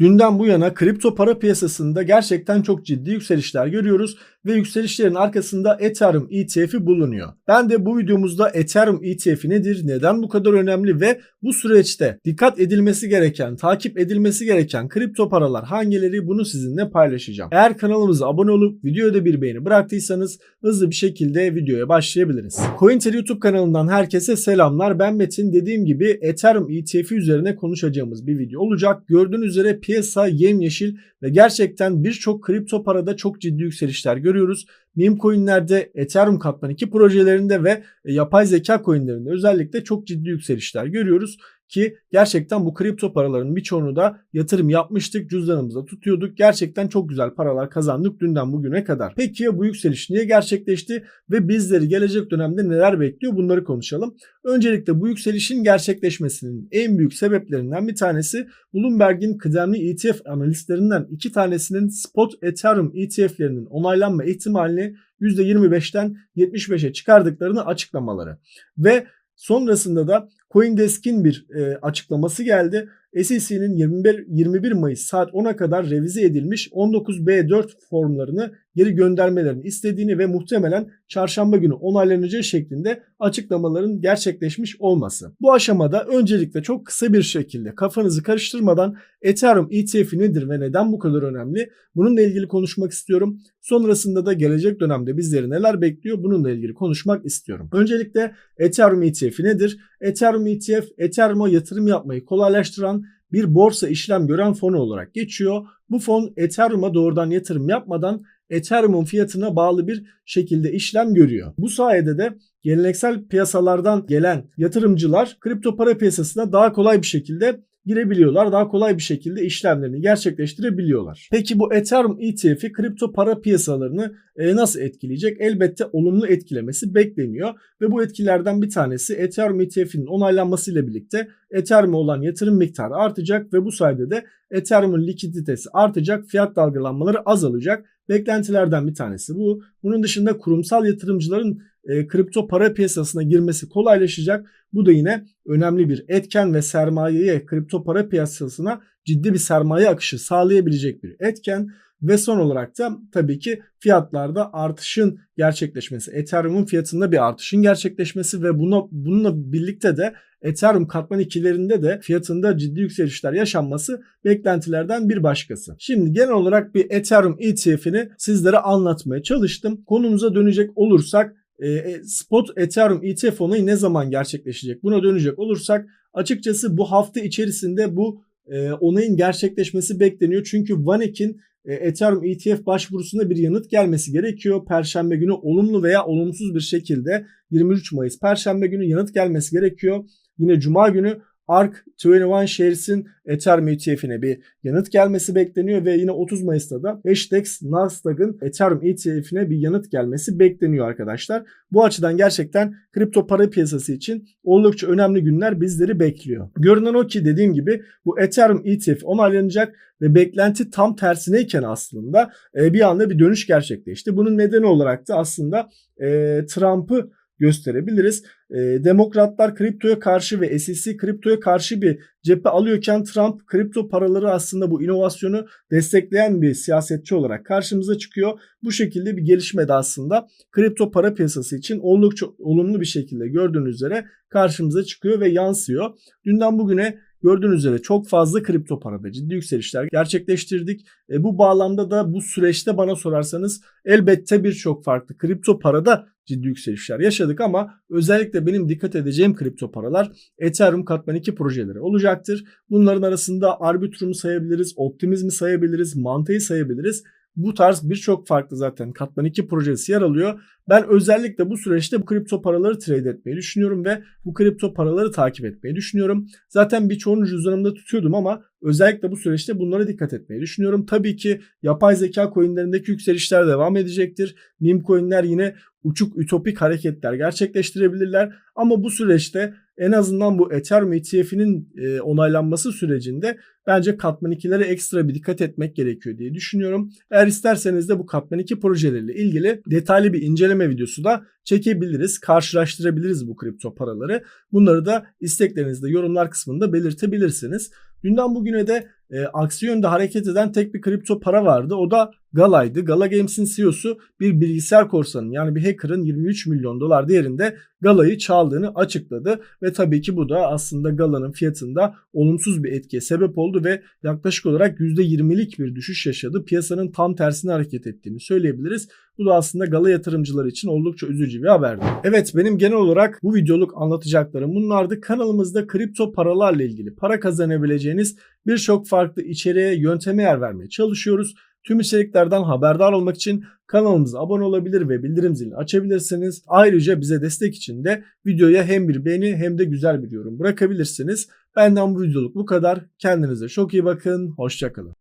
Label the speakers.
Speaker 1: Dünden bu yana kripto para piyasasında gerçekten çok ciddi yükselişler görüyoruz ve yükselişlerin arkasında Ethereum ETF'i bulunuyor. Ben de bu videomuzda Ethereum ETF'i nedir, neden bu kadar önemli ve bu süreçte dikkat edilmesi gereken, takip edilmesi gereken kripto paralar hangileri bunu sizinle paylaşacağım. Eğer kanalımıza abone olup videoya da bir beğeni bıraktıysanız hızlı bir şekilde videoya başlayabiliriz. CoinTel YouTube kanalından herkese selamlar. Ben Metin. Dediğim gibi Ethereum ETF'i üzerine konuşacağımız bir video olacak. Gördüğünüz üzere piyasa yemyeşil ve gerçekten birçok kripto parada çok ciddi yükselişler görüyoruz. Meme coinlerde, Ethereum Katman 2 projelerinde ve yapay zeka coinlerinde özellikle çok ciddi yükselişler görüyoruz. Ki gerçekten bu kripto paraların birçoğunu da yatırım yapmıştık. Cüzdanımızda tutuyorduk. Gerçekten çok güzel paralar kazandık dünden bugüne kadar. Peki ya bu yükseliş niye gerçekleşti ve bizleri gelecek dönemde neler bekliyor bunları konuşalım. Öncelikle bu yükselişin gerçekleşmesinin en büyük sebeplerinden bir tanesi Bloomberg'in kıdemli ETF analistlerinden iki tanesinin spot Ethereum ETF'lerinin onaylanma ihtimalini %25'ten 75'e çıkardıklarını açıklamaları. Ve sonrasında da CoinDesk'in bir e, açıklaması geldi. SEC'nin 21, 21 Mayıs saat 10'a kadar revize edilmiş 19B4 formlarını geri göndermelerini istediğini ve muhtemelen çarşamba günü onaylanacağı şeklinde açıklamaların gerçekleşmiş olması. Bu aşamada öncelikle çok kısa bir şekilde kafanızı karıştırmadan Ethereum ETF'i nedir ve neden bu kadar önemli bununla ilgili konuşmak istiyorum. Sonrasında da gelecek dönemde bizleri neler bekliyor bununla ilgili konuşmak istiyorum. Öncelikle Ethereum ETF'i nedir? Ethereum ETF, Ethereum'a yatırım yapmayı kolaylaştıran bir borsa işlem gören fonu olarak geçiyor. Bu fon Ethereum'a doğrudan yatırım yapmadan Ethereum'un fiyatına bağlı bir şekilde işlem görüyor. Bu sayede de geleneksel piyasalardan gelen yatırımcılar kripto para piyasasına daha kolay bir şekilde girebiliyorlar. Daha kolay bir şekilde işlemlerini gerçekleştirebiliyorlar. Peki bu Ethereum ETF'i kripto para piyasalarını e, nasıl etkileyecek? Elbette olumlu etkilemesi bekleniyor ve bu etkilerden bir tanesi Ethereum ETF'inin onaylanmasıyla birlikte Ethereum'a olan yatırım miktarı artacak ve bu sayede de Ethereum'un likiditesi artacak, fiyat dalgalanmaları azalacak. Beklentilerden bir tanesi bu. Bunun dışında kurumsal yatırımcıların e, kripto para piyasasına girmesi kolaylaşacak. Bu da yine önemli bir etken ve sermayeye kripto para piyasasına ciddi bir sermaye akışı sağlayabilecek bir etken. Ve son olarak da tabii ki fiyatlarda artışın gerçekleşmesi, Ethereum'un fiyatında bir artışın gerçekleşmesi ve buna, bununla birlikte de Ethereum katman ikilerinde de fiyatında ciddi yükselişler yaşanması beklentilerden bir başkası. Şimdi genel olarak bir Ethereum ETF'ini sizlere anlatmaya çalıştım. Konumuza dönecek olursak e, e, spot Ethereum ETF onayı ne zaman gerçekleşecek? Buna dönecek olursak açıkçası bu hafta içerisinde bu e, onayın gerçekleşmesi bekleniyor. Çünkü Vanek'in Ethereum ETF başvurusunda bir yanıt gelmesi gerekiyor. Perşembe günü olumlu veya olumsuz bir şekilde 23 Mayıs Perşembe günü yanıt gelmesi gerekiyor. Yine Cuma günü ARK 21 Shares'in Ethereum ETF'ine bir yanıt gelmesi bekleniyor ve yine 30 Mayıs'ta da HTX Nasdaq'ın Ethereum ETF'ine bir yanıt gelmesi bekleniyor arkadaşlar. Bu açıdan gerçekten kripto para piyasası için oldukça önemli günler bizleri bekliyor. Görünen o ki dediğim gibi bu Ethereum ETF onaylanacak ve beklenti tam tersineyken aslında e, bir anda bir dönüş gerçekleşti. Bunun nedeni olarak da aslında e, Trump'ı gösterebiliriz. E, demokratlar kriptoya karşı ve SEC kriptoya karşı bir cephe alıyorken Trump kripto paraları aslında bu inovasyonu destekleyen bir siyasetçi olarak karşımıza çıkıyor. Bu şekilde bir gelişme de aslında kripto para piyasası için oldukça olumlu bir şekilde gördüğünüz üzere karşımıza çıkıyor ve yansıyor. Dünden bugüne Gördüğünüz üzere çok fazla kripto parada ciddi yükselişler gerçekleştirdik. E, bu bağlamda da bu süreçte bana sorarsanız elbette birçok farklı kripto parada ciddi yükselişler yaşadık ama özellikle benim dikkat edeceğim kripto paralar Ethereum Katman 2 projeleri olacaktır. Bunların arasında Arbitrum'u sayabiliriz, Optimizm'i sayabiliriz, Manta'yı sayabiliriz. Bu tarz birçok farklı zaten Katman 2 projesi yer alıyor. Ben özellikle bu süreçte bu kripto paraları trade etmeyi düşünüyorum ve bu kripto paraları takip etmeyi düşünüyorum. Zaten birçoğunu cüzdanımda tutuyordum ama özellikle bu süreçte bunlara dikkat etmeyi düşünüyorum. Tabii ki yapay zeka coinlerindeki yükselişler devam edecektir. Meme coinler yine uçuk ütopik hareketler gerçekleştirebilirler. Ama bu süreçte en azından bu Ethereum ETF'inin e, onaylanması sürecinde bence katman 2'lere ekstra bir dikkat etmek gerekiyor diye düşünüyorum. Eğer isterseniz de bu katman 2 projeleriyle ilgili detaylı bir inceleme videosu da çekebiliriz, karşılaştırabiliriz bu kripto paraları. Bunları da isteklerinizde yorumlar kısmında belirtebilirsiniz. Dünden bugüne de e, aksi yönde hareket eden tek bir kripto para vardı. O da Gala'ydı. Gala Games'in CEO'su bir bilgisayar korsanının yani bir hacker'ın 23 milyon dolar değerinde Gala'yı çaldığını açıkladı ve tabii ki bu da aslında Gala'nın fiyatında olumsuz bir etkiye sebep oldu ve yaklaşık olarak %20'lik bir düşüş yaşadı. Piyasanın tam tersine hareket ettiğini söyleyebiliriz. Bu da aslında Gala yatırımcıları için oldukça üzücü bir haberdi. Evet benim genel olarak bu videoluk anlatacaklarım bunlardı. Kanalımızda kripto paralarla ilgili para kazanabileceğiniz birçok farklı içeriğe, yönteme yer vermeye çalışıyoruz. Tüm içeriklerden haberdar olmak için kanalımıza abone olabilir ve bildirim zilini açabilirsiniz. Ayrıca bize destek için de videoya hem bir beğeni hem de güzel bir yorum bırakabilirsiniz. Benden bu videoluk bu kadar. Kendinize çok iyi bakın. Hoşçakalın.